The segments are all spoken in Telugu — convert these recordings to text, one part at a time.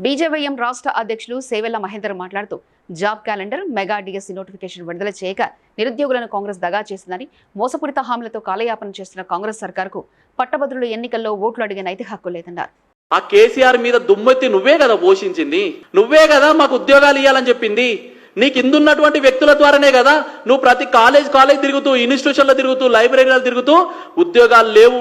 బీజేవైఎం రాష్ట్ర అధ్యక్షులు సేవెల్ల మహేందర్ మాట్లాడుతూ job calendar mega DSC notification విడుదల చేయక నిరుద్యోగులను కాంగ్రెస్ దగా చేసిందని మోసపూరిత హామీలతో కాలయాపన చేస్తున్న కాంగ్రెస్ సర్కార్కు పట్టభద్రులు ఎన్నికల్లో ఓట్లు అడిగే నైతిక హక్కు లేదన్నారు. ఆ కేసీఆర్ మీద దుమ్మెత్తి నువ్వే కదా పోషించింది నువ్వే కదా మాకు ఉద్యోగాలు ఇవ్వాలని చెప్పింది నీకు ఇందున్నటువంటి వ్యక్తుల ద్వారానే కదా నువ్వు ప్రతి కాలేజ్ కాలేజ్ తిరుగుతూ ఇన్స్టిట్యూషన్లో తిరుగుతూ లైబ్రరీలో తిరుగుతూ ఉద్యోగాలు లేవు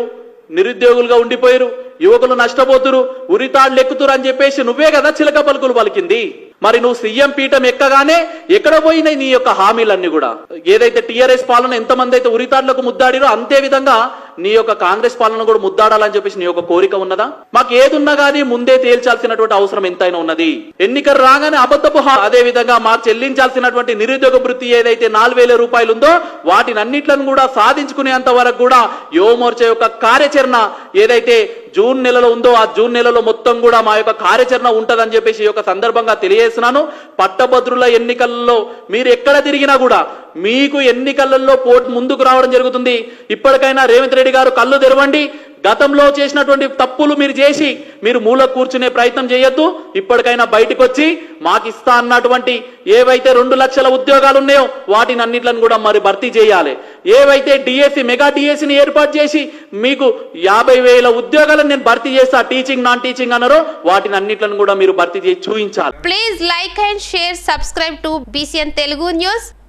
నిరుద్యోగులుగా ఉండిపోయారు యువకులు నష్టపోతురు ఉరితాళ్ళు ఎక్కుతురు అని చెప్పేసి నువ్వే కదా చిలక పలుకులు పలికింది. మరి నువ్వు సీఎం పీఠం ఎక్కగానే ఎక్కడ పోయినాయి నీ యొక్క హామీలన్నీ కూడా? ఏదైతే టీఆర్ఎస్ పాలన ఎంతమంది అయితే ఉరితాళ్ళకు ముద్దాడిరో అంతే విధంగా నీ యొక్క కాంగ్రెస్ పాలన కూడా ముద్దాడాలని చెప్పేసి నీ యొక్క కోరిక ఉన్నదా? మాకు ఏదున్నా కానీ ముందే తేల్చాల్సినటువంటి అవసరం ఎంతైనా ఉన్నది. ఎన్నికలు రాగానే అబద్ధపు అదే విధంగా మాకు చెల్లించాల్సినటువంటి నిరుద్యోగ వృత్తి ఏదైతే నాలుగు వేల రూపాయలు ఉందో వాటిని అన్నిట్లను కూడా సాధించుకునేంత వరకు కూడా యువమోర్చా యొక్క కార్యాచరణ ఏదైతే జూన్ నెలలో ఉందో ఆ జూన్ నెలలో మొత్తం కూడా మా యొక్క కార్యాచరణ ఉంటదని చెప్పేసి ఈ యొక్క సందర్భంగా తెలియజేస్తున్నాను. పట్టభద్రుల ఎన్నికల్లో మీరు ఎక్కడ తిరిగినా కూడా మీకు ఎన్నికలలో పోటీ ముందుకు రావడం జరుగుతుంది. ఇప్పటికైనా రేవంత్ రెడ్డి గారు కళ్ళు తెరవండి. గతంలో చేసినటువంటి తప్పులు మీరు చేసి మీరు మూల కూర్చునే ప్రయత్నం చేయొద్దు. ఇప్పటికైనా బయటకు వచ్చి మాకు ఇస్తా అన్నటువంటి ఏవైతే రెండు లక్షల ఉద్యోగాలు ఉన్నాయో వాటిని అన్నిట్లను కూడా మరి భర్తీ చేయాలి. ఏవైతే డిఎస్సి మెగా డిఎస్సిని ఏర్పాటు చేసి మీకు యాభై వేల ఉద్యోగాలను నేను భర్తీ చేస్తా టీచింగ్ నాన్ టీచింగ్ అన్నారో వాటిని అన్నిట్లను కూడా మీరు భర్తీ చేసి చూపించాలి. Please like and share subscribe to BCN Telugu news